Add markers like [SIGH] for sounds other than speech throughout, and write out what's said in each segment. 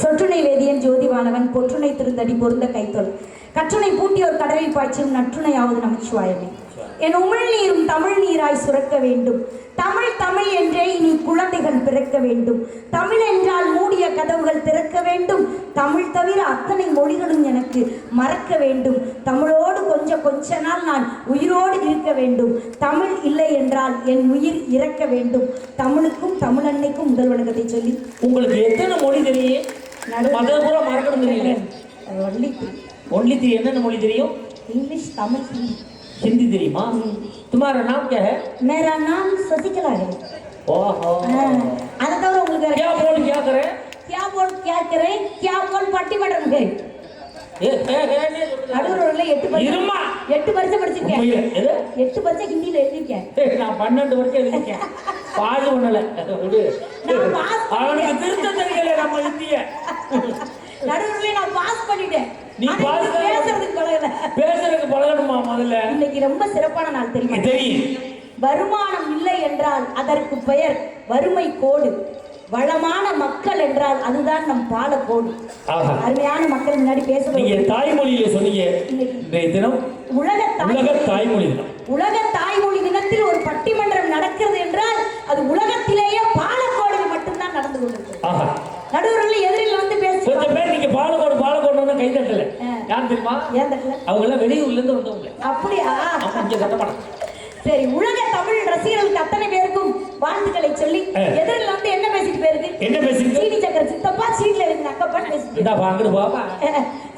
சொற்றுணை வேதியன் ஜோதிவானவன் பொற்றுணை திருந்தடி பொருந்த கைத்தொல். கற்றுணை பூட்டியோர் கடலில் பாய்ச்சும் நற்றுணையாவது நமச்சிவாயமே. என் உமிழ் நீரும் தமிழ் நீராய் சுரக்க வேண்டும். தமிழ் தமிழ் என்றே இனி குழந்தைகள் பிறக்க வேண்டும். தமிழ் என்றால் மூடிய கதவுகள் திறக்க வேண்டும். தமிழ் தவிர அத்தனை மொழிகளும் எனக்கு மறக்க வேண்டும். தமிழோடு கொஞ்சம் கொஞ்ச நாள் நான் உயிரோடு இருக்க வேண்டும். தமிழ் இல்லை என்றால் என் உயிர் இறக்க வேண்டும். தமிழுக்கும் தமிழ் அன்னைக்கும் முதல் வணக்கத்தை சொல்லி உங்களுக்கு எத்தனை மொழி தெரியும்? மறக்கணும் தெரியல ஒன்லி என்னென்ன மொழி தெரியும்? இங்கிலீஷ் தமிழ் हिंदी ஹிந்தி தெரியுமா तुम्हारा नाम क्या है मेरा नाम शशिकला है ओहो அதை தவிர உங்களுக்கு வேற क्या बोल क्या करे क्या बोल क्या करे क्या बोल பட்டிமன்றம் है ஏ ஏ ஏ ஏ, நடுவர்ல எட்டு பரிசு இருமா. எட்டு பரிசு படிச்சிருக்கேன் உண்மையில எது எட்டு பரிசு ஹிந்தியில எழுதிருக்கேன் ஏய், நான் பன்னெண்டு வருஷம் எழுதிருக்கேன் பாடு பண்ணல விடு நான் pass அவனுக்கு திருத்த தெரியல நம்ம இந்திய நடுவர்ல நான் பாஸ் பண்ணிட்டேன் நீ ஆனா pass இன்னைக்கு தான். பேசுறதுக்கு பழகணுமா முதல்ல? இன்னைக்கு ரொம்ப சிறப்பான நாள் தெரியுமா? தெரியும். வருமானம் இல்லை என்றால் அதற்கு பெயர் வறுமை கோடு. வளமான மக்கள் என்றால் அதுதான் நம் பாலக்கோடு. அருமையான மக்கள் முன்னாடி நீங்க பேசுவது தாய்மொழியில சொன்னீங்க. இன்றைய தினம் உலக உலக தாய்மொழி தினம். உலக தாய்மொழி தினத்தில் ஒரு பட்டிமன்றம் நடக்கிறது என்றால் அது உலகத்திலேயே பாலக்கோடில் மட்டும்தான் நடந்து கொண்டிருக்கிறது. ஆஹா. நடுவர்கள் எதிரில் வந்து பேசி பேர் நீங்க பாலக்கோடு பாலக்கோடு கை தட்டல. ஆ. யார் தெரியுமா? ஏன் தட்டல அவங்க எல்லாம் வெளியூர்ல இருந்து வந்தவங்க அப்படியா இங்க கட்ட மாட்டாங்க சரி உலக தமிழ் ரசிகர்களுக்கு அத்தனை பேருக்கும் வாழ்த்துக்களை சொல்லி. எதிரில் வந்து என்ன பேசிட்டு போயிருக்கு? என்ன பேசுறீங்க சீனி சக்கர சித்தப்பா சீட்ல இருக்கு அக்கப்பா பேசிட்டு இந்தா வாங்கிட்டு பாப்பா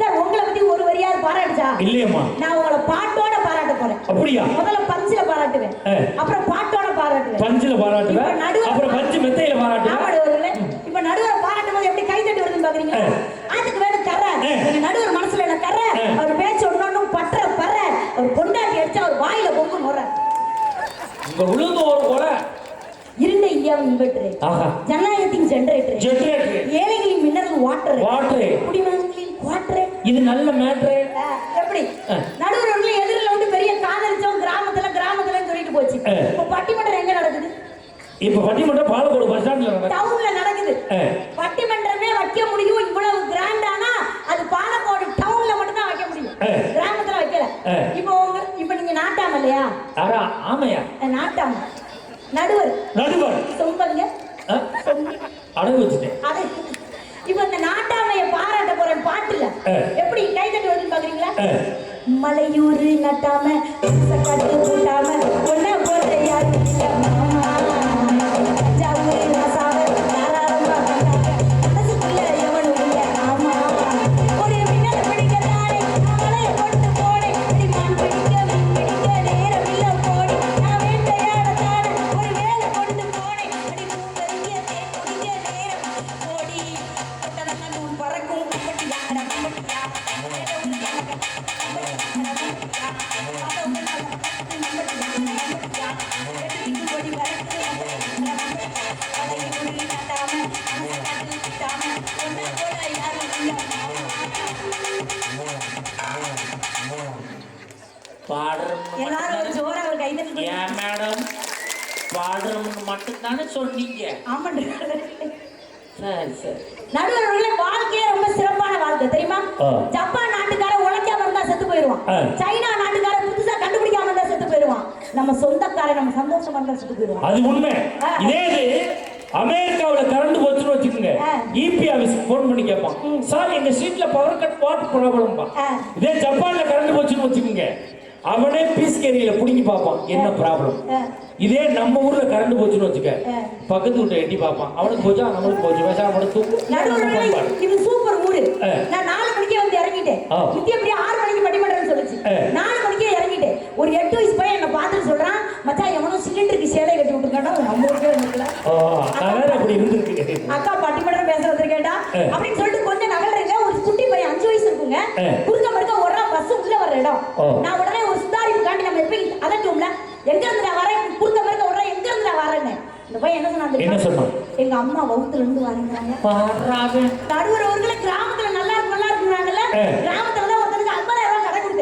சார் உங்களை பத்தி ஒரு வரியாவது பாராட்டுச்சா? இல்லையம்மா. நான் உங்களை பாட்டோட பாராட்ட போறேன். அப்படியா? முதல்ல பஞ்சில பாராட்டுவேன். அப்புறம் பாட்டோட பாராட்டுவேன். பஞ்சுல பாராட்டுவேன். அப்புறம் பஞ்சு மெத்தையில பாராட்டுவேன். இப்ப நடுவர் பாராட்டும் போது எப்படி கை தட்டி வருதுன்னு பாக்குறீங்க ஆ. அதுக்கு வேணும் கரை ஆ. எங்க நடுவர் மனசுல என்ன கரை ஆ. அவர் பேச்சு ஒன்னொன்னும் பற்ற பற அவர் கொண்டாட்டி அடிச்சா அவர் வாயில பொங்கு நுற இங்க விழுந்து ஒரு போல. இருண்ட இந்தியாவின் இன்வெர்டர் ஜனநாயகத்தின் ஜெனரேட்டர் ஜெனரேட்டர் ஏழைகளின் மின்னல் வாட்டர் வாட்டர் குடிமகன்களின் குவாட்டர் இது நல்ல மேட்ரு எப்படி? ஆ. நடுவர்கள் எதிரில் வந்து பெரிய காதலிச்சோம் கிராமத்துல கிராமத்துல சொல்லிட்டு போச்சு. இப்ப பட்டிமன்றம் எங்க நடக்குது? இப்ப பட்டிமன்றம் பாலக்கோடு பஸ் ஸ்டாண்ட்ல டவுன்ல நடக்குது. பட்டிமன்றமே வைக்க முடியும் இவ்வளவு கிராண்டானா அது பாலக்கோடு டவுன்ல மட்டும் தான் வைக்க முடியும் ஆ. கிராமத்துல வைக்கல ஆ. இப்போ உங்க இப்ப நீங்க நாட்டாம இல்லையா? யாரா ஆமையா? நாட்டாம. நடுவர். நடுவர். சொம்பங்க? அடகு வச்சுட்டேன். அது. இப்ப இந்த நாட்டாமைய பாராட்ட போறேன் பாட்டுல. எப்படி? கை தட்டி வருதுன்னு பாக்குறீங்களா. மலையூரு நட்டாம கட்டு போட்டாம ஒன்ன போற யாரு ஏன் மேடம்? பாடுறோம்னு மட்டும்தானே சொன்னீங்க. ஆமாண்டு. சரி சரி. நடுவர்களே வாழ்க்கையே ரொம்ப சிறப்பான வாழ்க்கை தெரியுமா. ஜப்பான் நாட்டுக்கார உழைக்காம இருந்தா செத்து போயிடுவான். சைனா நாட்டுக்கார புதுசா கண்டுபிடிக்காம இருந்தா செத்து போயிடுவான் நம்ம சொந்தக்காரன் நம்ம சந்தோஷமா இருந்தா செத்து போயிடுவான் அது உண்மை. இதே இது அமெரிக்காவுல கரண்ட் போச்சுன்னு வச்சுக்கோங்க. இபி ஆபீஸ் போன் பண்ணி கேட்பான். சார் எங்க ஸ்ட்ரீட்ல பவர் கட் வாட் ப்ராப்ளம்பா ஆ. இதே ஜப்பான்ல கரண்ட் போச்சுன்னு வச்சுக்கோங்க. அவனே பீஸ் கேரியில புடிங்கி பார்ப்பான். என்ன ப்ராப்ளம். இதே நம்ம ஊர்ல கரண்ட் போச்சுன்னு வச்சுக்க. பக்கத்து வீட்டை எட்டி பார்ப்பான். அவனுக்கு போச்சா? நம்மளுக்கு போச்சு. பேசா இது சூப்பர் ஊரு. நான் நாலு மணிக்கே வந்து இறங்கிட்டேன். அப்படியே ஆறு மணிக்கு ஆ. நாலு மணிக்கே இறங்கிட்டேன் ஒரு எட்டு வயசு பையன் என்ன பார்த்துட்டு சொல்றான் மச்சான் எவனோ சிலிண்டருக்கு சேலை கட்டி அதான் அப்படி இருந்திருக்கு அக்கா பட்டிமன்றம் பேச வந்திருக்கேன்டா ஆ. அப்படின்னு சொல்லிட்டு கொஞ்சம் நகல்றீங்க ஒரு குட்டி பையன் அஞ்சு வயசு இருக்குங்க. குறுக்க மறுக்க ஒரு பஸ் உள்ள வர இடம். நான் உடனே ஒரு சுதாரிப்பு காட்டி நம்ம எப்ப அதட்டும்ல எங்க இருந்து நான் வரேன் குறுக்க மறுக்க உடனே எங்க இருந்து நான் வரேன்னு இந்த பையன் என்ன சொன்னான் தெரியுமா? என்ன சொன்னான்? எங்க அம்மா வவுத்துல இருந்து வரேங்கிறாங்க அவர்களே கிராமத்துல நல்லா இருக்கு நல்லா இருக்குறாங்கல்ல. கிராமத்துல தான் ஒருத்தருக்கு ஐம்பதாயிரம் ரூபாய் கடை கொடுத்தேன் ஆ.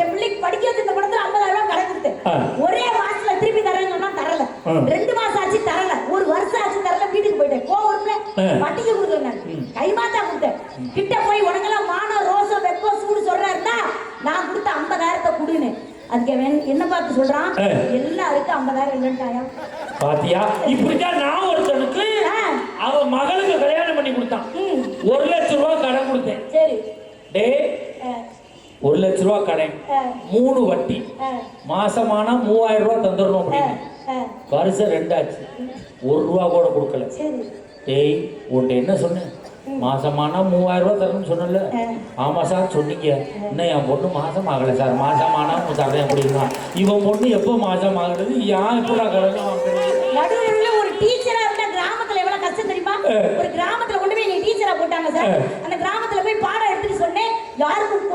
என் பிள்ளைக்கு படிக்க வச்ச இந்த படத்துல ஐம்பதாயிரம் ரூபாய் கடை கொடுத்தேன். ஆ. ஒரே மாசத்துல திருப்பி தரேன்னு சொன்னா தரல. ரெண்டு மாசம் ஆச்சு தரல. ஒரு வருஷம் ஆச்சு தரல வீட்டுக்கு போயிட்டேன். கோவம் ஆ. வட்டிக்கு கொடுக்குறேன் கைமாத்தா கொடுத்தேன். கிட்ட போய் உனக்கெல்லாம் மானம் ரோசம் வெக்கம் சூடு சொல்றாருன்னா நான் கொடுத்த ஐம்பதாயிரத்தை கொடுன்னு. அதுக்கு என்ன பார்த்து சொல்றான். எல்லாருக்கும் ஐம்பதாயிரம் இல்லைன்ட்டாயா? பாத்தியா? இப்படித்தான் நான் ஒருத்தனுக்கு. அவன் மகளுக்கு கல்யாணம் பண்ணி கொடுத்தான். ஒரு லட்ச ரூபா கடன் கொடுத்தேன். சரி. ஆ, ஒரு லட்ச ரூபா கடன் மூணு வட்டி. மாசமானா மூவாயிரம் ரூபா தந்துடணும் அப்படின்னு. வருஷம் ரெண்டாச்சு. ஒரு ரூபா கூட கொடுக்கல. டேய் உன்ட்ட என்ன சொன்னேன்? மாசமானா மூவாயிரம் ரூபா தரணும்னு சொன்னல. ஆமா சார் சொன்னீங்க. இன்னும் என் பொண்ணு மாசம் ஆகல சார். மாசம் ஆனா தரேன் அப்படின்னா. இவன் பொண்ணு எப்போ மாசம் ஆகுறது? ஏன் இப்போ நான் கடன் வாங்குறது ஒரு டீச்சரா இருந்தா கிராமத்துல எவ்வளவு கஷ்டம் தெரியுமா? ஒரு கிராமத்துல கொண்டு போய் நீ டீச்சரா போட்டாங்க சார். அந்த கிராமத்துல போய் பாடம் எடுத்துட்டு சொன்னேன். யாருக்கும்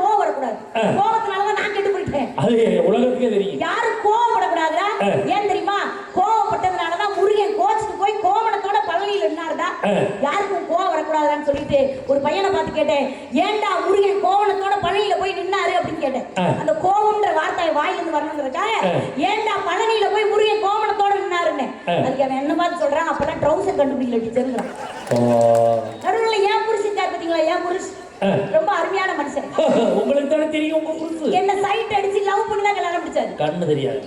கோவத்தினாலதான் நான் கெட்டு போயிட்டேன் அது உலகத்துக்கே தெரியும் யாரும் கோவம் படக்கூடாதுடா ஆ. ஏன் தெரியுமா கோவப்பட்டதுனாலதான் முருகன் கோச்சுக்கு போய் கோவணத்தோட பழனியில நின்னாருடா. யாருக்கும் கோவம் வரக்கூடாதுன்னு சொல்லிட்டு ஒரு பையனை பார்த்து கேட்டேன் ஏன்டா முருகன் கோவணத்தோட பழனியில போய் நின்னாரு அப்படின்னு கேட்டேன். அந்த கோவம்ன்ற வார்த்தை வாயில இருந்து வரணுங்கிறதுக்காக. ஏன்டா பழனியில போய் முருகன் கோவணத்தோட நின்னாருன்னு. அதுக்கு அவன் என்ன பார்த்து சொல்றான் அப்பதான் ட்ரௌசர் கண்டுபிடிக்கல டீச்சருங்கிறான். நடுவில் ஏன் புருஷன் பார்த்தீங்களா ஏன் புருஷ். ரொம்ப அருமையான மனுஷன் தெரியும் என்ன சைட் அடிச்சு லவ் பண்ணி தான் கல்யாணம் பிடிச்சாரு கண்ணு தெரியாது.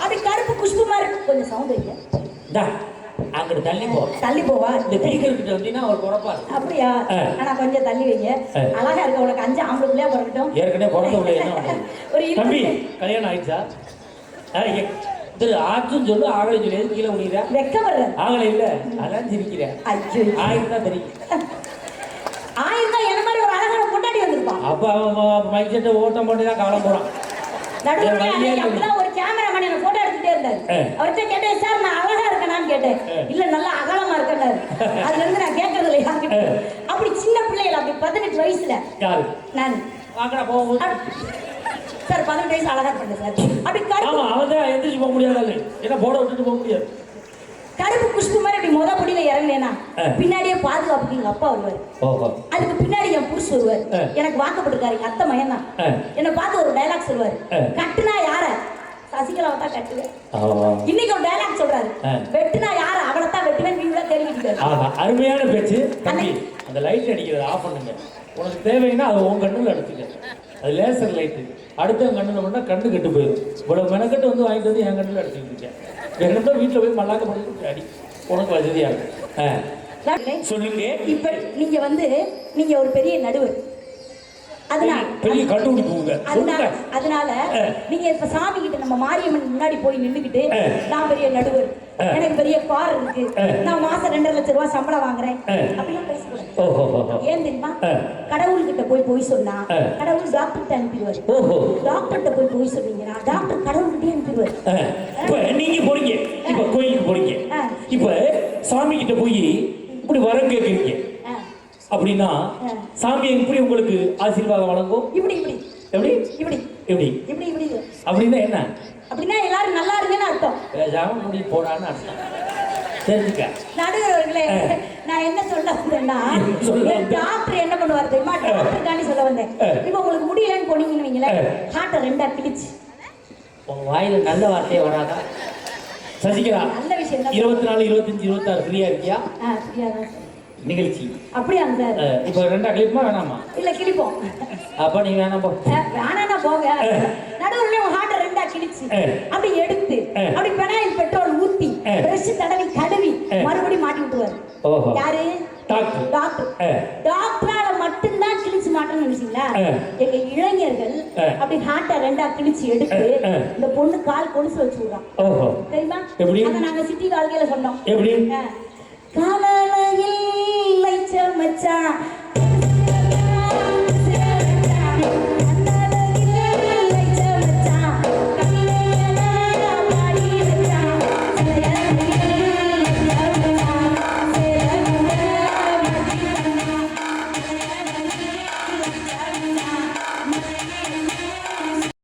அப்படி கருப்பு குஷ்பு மாதிரி கொஞ்சம் சவுண்ட் வைக்க அங்கிட்டு தள்ளி போ. தள்ளி போவா? இந்த பீக்கர் கிட்ட வந்தீங்கன்னா அவர் குழப்பாரு அப்படியா. ஆனா கொஞ்சம் தள்ளி வைங்க. அழகா இருக்க உனக்கு அஞ்சு ஆம்பளை பிள்ளையா பிறக்கட்டும். ஏற்கனவே பிறந்த பண்றது? [LAUGHS] ஒரு தம்பி கல்யாணம் ஆயிடுச்சா? ஆ, எ- இது ஆச்சுன்னு சொல்லு ஆகலை சொல்லி கீழே முடியுதா வெக்கப்படுற ஆகலை இல்ல. அதான் சிரிக்கிறேன். ஐயோ. ஆயிரம் தான் தெரியும் [LAUGHS] ஆயிருந்தா என்ன மாதிரி ஒரு அழகான பொண்டாட்டி வந்திருப்பான் அப்ப அவன் மைக் செட்டை ஓட்டம் பண்ணி தான் காலம். அப்படிதான் ஒரு கேமராமேன் என்ன போட்டோ எடுத்துட்டே இருந்தாரு. அவர்கிட்ட கேட்டேன் சார் நான் அழகா இருக்கேனான்னு கேட்டேன். இல்ல நல்லா அகலமா இருக்கேன்னாரு. அதுல இருந்து நான் கேட்கறது இல்லை யார்கிட்ட ஆ. அப்படி சின்ன பிள்ளைகள் அப்படி பதினெட்டு வயசுல. நான். வாங்கடா சார் பதினெட்டு வயசு அழகா இருப்பேன் சார். அப்படி கருப்பு அவன் தான் எந்திரிச்சு போக முடியாது ஏன்னா போட விட்டுட்டு போக முடியாது. கருப்பு குஷ்பு மாதிரி அப்படி முத படியில இறங்கினேனா. பின்னாடியே பாதுகாப்புக்கு எங்க அப்பா வருவாரு. அதுக்கு பின்னாடி என் புருஷ் வருவார். எனக்கு வாக்கப்பட்டிருக்காரு எங்க அத்தை மகன் தான். என்னை பார்த்து ஒரு டைலாக் சொல்லுவாரு. கட்டுனா யார? சசிகலாவை தான் கட்டுவேன். இன்னைக்கு ஒரு டைலாக் சொல்றாரு. வெட்டுனா யார? அவளை தான் வெட்டுவேன் நீங்களா தெரிவிக்கிறாரு அருமையான பேச்சு. தம்பி அந்த லைட் அடிக்கிறத ஆஃப் பண்ணுங்க. உனக்கு தேவைன்னா அது உன் கண்ணுல அடிச்சுக்க. அது லேசர் லைட்டு அடுத்த கண்ணுல பண்ணா கண்ணு கெட்டு போயிடும். இவ்வளவு மெனக்கட்டு வந்து வாங்கிட்டு வந்து என் கண்ணுல அடிச்சுக்கிட்டு இருக்கேன். வேணும்னா வீட்டுல போய் மல்லாக்க போட்டு அடி உனக்கு வசதியா இருக்கும். சொல்லுங்க. இப்ப நீங்க வந்து நீங்க ஒரு பெரிய நடுவர் அதனால அதனால. நீங்க இப்ப சாமி கிட்ட நம்ம மாரியம்மன் முன்னாடி போய் நின்னுக்கிட்டு. நான் பெரிய நடுவர். எனக்கு பெரிய கார் இருக்கு. நான் மாசம் ரெண்டரை லட்சம் ரூபாய் சம்பளம் வாங்குறேன். அப்படிலாம் பேசக்கூடாது ஓஹோ ஏன் தெரியுமா ஆ. கடவுள்கிட்ட போய் போய் சொன்னா. கடவுள் டாக்டர்கிட்ட அனுப்பிடுவாரு டாக்டர்கிட்ட போய் போய் சொன்னீங்கன்னா டாக்டர் கடவுள்கிட்டே அனுப்பிடுவாரு ஆ. இப்ப நீங்க போறீங்க இப்ப கோயிலுக்கு போறீங்க. இப்ப சாமி கிட்ட போய் இப்படி வரம் கேட்குறீங்க. அப்படின்னா. சாமி எப்படி உங்களுக்கு ஆசீர்வாதம் வழங்கும்? இப்படி இப்படி. எப்படி? இப்படி. எப்படி? இப்படி இப்படி. அப்படின்னா என்ன? அப்படின்னா எல்லாரும் நல்லா இருங்கன்னு அர்த்தம். பேசாம முடி போடான்னு அர்த்தம். தெரிஞ்சுக்க. நடுவர்களே நான் என்ன சொல்ல வந்தேன்னா? டாக்டர் என்ன பண்ணுவார் தெரியுமா? டாக்டருக்காண்டி சொல்ல வந்தேன். இப்போ உங்களுக்கு முடியலன்னு போனீங்கன்னு வைங்களேன். ஹார்ட்டை ரெண்டா கிழிச்சு உங்க வாயில நல்ல வார்த்தையே வராதா? சசிகலா நல்ல விஷயம் இருபத்தி நாலு இருபத்தஞ்சு இருபத்தாறு ஃப்ரீயா இருக்கியா? ஆ சரியா தான். நிகழ்ச்சி அப்படியாங்க சார் இப்ப ரெண்டா கிளிப்புமா வேணாமா இல்ல கிழிப்போம் அப்ப நீ வேணாம் போ வேணாண்ணா போங்க நடுவுல உங்க ஹார்ட்டை ரெண்டா கிழிச்சு. அப்படி எடுத்து. அப்படி பெனாயில் பெட்ரோல் ஊத்தி. பிரஷ் தடவி கழுவி. மறுபடியும் மாட்டி விட்டுருவாரு ஓஹோ யாரு டாக்டர் டாக்டர். டாக்டரால மட்டும்தான் கிழிச்சு மாட்டணும்னு நினைச்சீங்களா. எங்க இளைஞர்கள். அப்படி ஹார்ட்டை ரெண்டா கிழிச்சு எடுத்து. இந்த பொண்ணு கால் கொலுசு வச்சு விடுறான் ஓஹோ தெரியுமா எப்படி? அதை நாங்க சிட்டி வாழ்க்கையில சொன்னோம் எப்படி ஆ. I'm a Trà